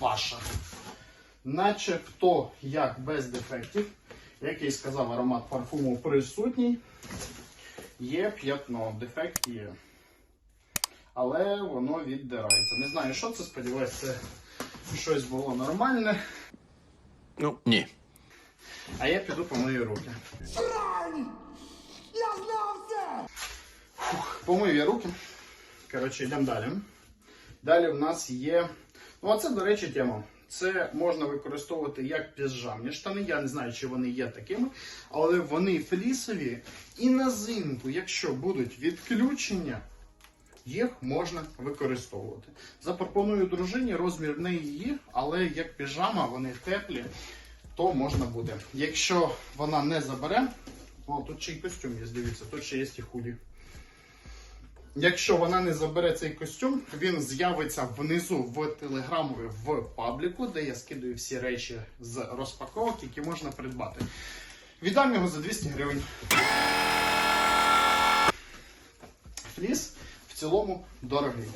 ваша. Начебто, як без дефектів, як я і сказав, аромат парфуму присутній. Є п'ятно, дефект є. Але воно віддирається. Не знаю, що це, сподіваюся, це щось було нормальне. Ну, ні. А я піду помию руки. Фух, помию я руки. Коротше, йдемо далі. Далі в нас є. Ну, а це, до речі, тема. Це можна використовувати як піжамні штани. Я не знаю, чи вони є такими, але вони флісові. І на зимку, якщо будуть відключення, їх можна використовувати. Запропоную дружині, розмір в неї але як піжама, вони теплі, то можна буде. Якщо вона не забере, о, тут ще й костюм є, дивіться, тут ще є і худі. Якщо вона не забере цей костюм, він з'явиться внизу в телеграмові в пабліку, де я скидаю всі речі з розпаковок, які можна придбати. Віддам його за 200 гривень. Фліс в цілому дорогий.